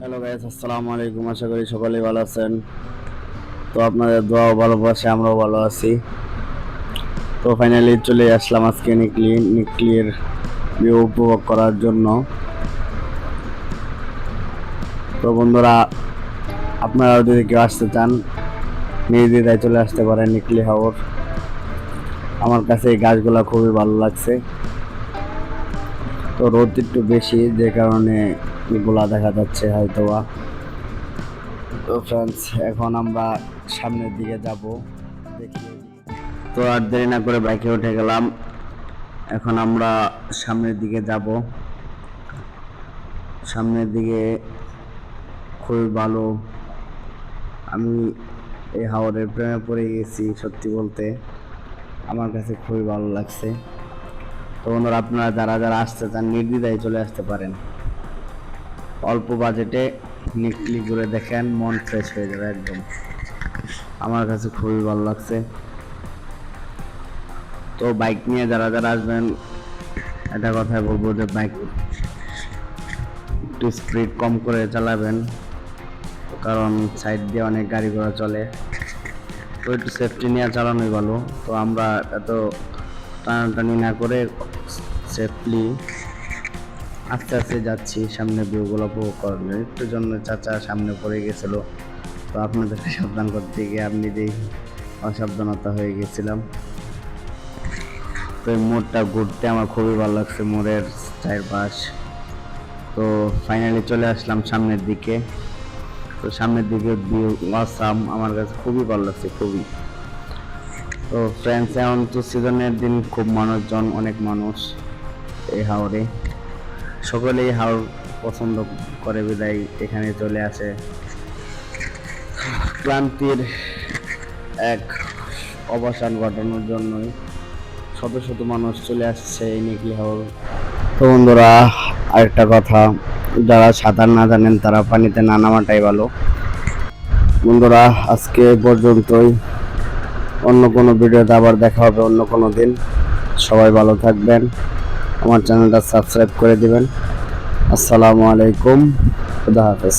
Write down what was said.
Hello guys আসসালামু আলাইকুম। আশা করি সকলেই ভালো আছেন। তো আপনাদের দোয়া ও ভালোবাসে আমরাও ভালো আছি। তো ফাইনালি চলে আসলাম আজকে নিকলি নিকলির ভিউ উপভোগ করার জন্য। তো বন্ধুরা, আপনারাও যদি কেউ আসতে চান, নির্দ্বিধায় চলে আসতে পারেন নিকলি হাওর আমার কাছে এই গাছগুলো খুবই ভালো লাগছে। তো রোদ একটু বেশি, যে কারণে গোলা দেখা যাচ্ছে হয়তোবা। তো ফ্রেন্ডস এখন আমরা সামনের দিকে যাব। দেখি তো আর দেরি না করে বাইকে উঠে গেলাম। এখন আমরা সামনের দিকে যাব। সামনের দিকে খুবই ভালো। আমি এই হাওরের প্রেমে পড়ে গেছি সত্যি বলতে। আমার কাছে খুবই ভালো লাগছে। তো বন্ধুরা আপনারা যারা যারা আসতে চান নির্দ্বিধায় চলে আসতে পারেন। অল্প বাজেটে নিকলি করে দেখেন, মন ফ্রেশ হয়ে যাবে একদম। আমার কাছে খুবই ভালো লাগছে। তো বাইক নিয়ে যারা যারা আসবেন এটা কথাই বলব যে বাইক একটু স্পিড কম করে চালাবেন, কারণ সাইড দিয়ে অনেক গাড়ি ঘোড়া চলে। তো একটু সেফটি নিয়ে চালানোই ভালো। তো আমরা এত টানাটানি না করে সেফলি। আস্তে আস্তে যাচ্ছি, সামনে ভিউগুলো উপভোগ করার একটু জন্য চাচা সামনে পড়ে গেছিল। তো আপনাদেরকে সাবধান করতে গিয়ে আমি নিজেই অসাবধানতা হয়ে গেছিলাম। তো এই মোড়টা ঘুরতে আমার খুবই ভালো লাগছে, মোড়ের চারপাশ। তো ফাইনালি চলে আসলাম সামনের দিকে। তো সামনের দিকে ভিউ আসাম আমার কাছে খুবই ভালো লাগছে, খুবই। তো ফ্রেন্ডস এখন তো সিজনের দিন খুব মানুষজন, অনেক মানুষ। এই হাওড়ে সকলেই হাওড় পছন্দ করে বিদায় এখানে চলে আসে। ক্লান্তির এক অবসান ঘটানোর জন্যই শত শত মানুষ চলে আসছে এই নিকলি হাওড় তো বন্ধুরা, আরেকটা কথা, যারা সাঁতার না জানেন তারা পানিতে না নামাটাই ভালো। বন্ধুরা, আজকে পর্যন্তই। অন্য কোনো ভিডিওতে আবার দেখা হবে অন্য কোনো দিন। সবাই ভালো থাকবেন। আমার চ্যানেলটা সাবস্ক্রাইব করে দেবেন। আসসালামু আলাইকুম। খুদা হাফেজ।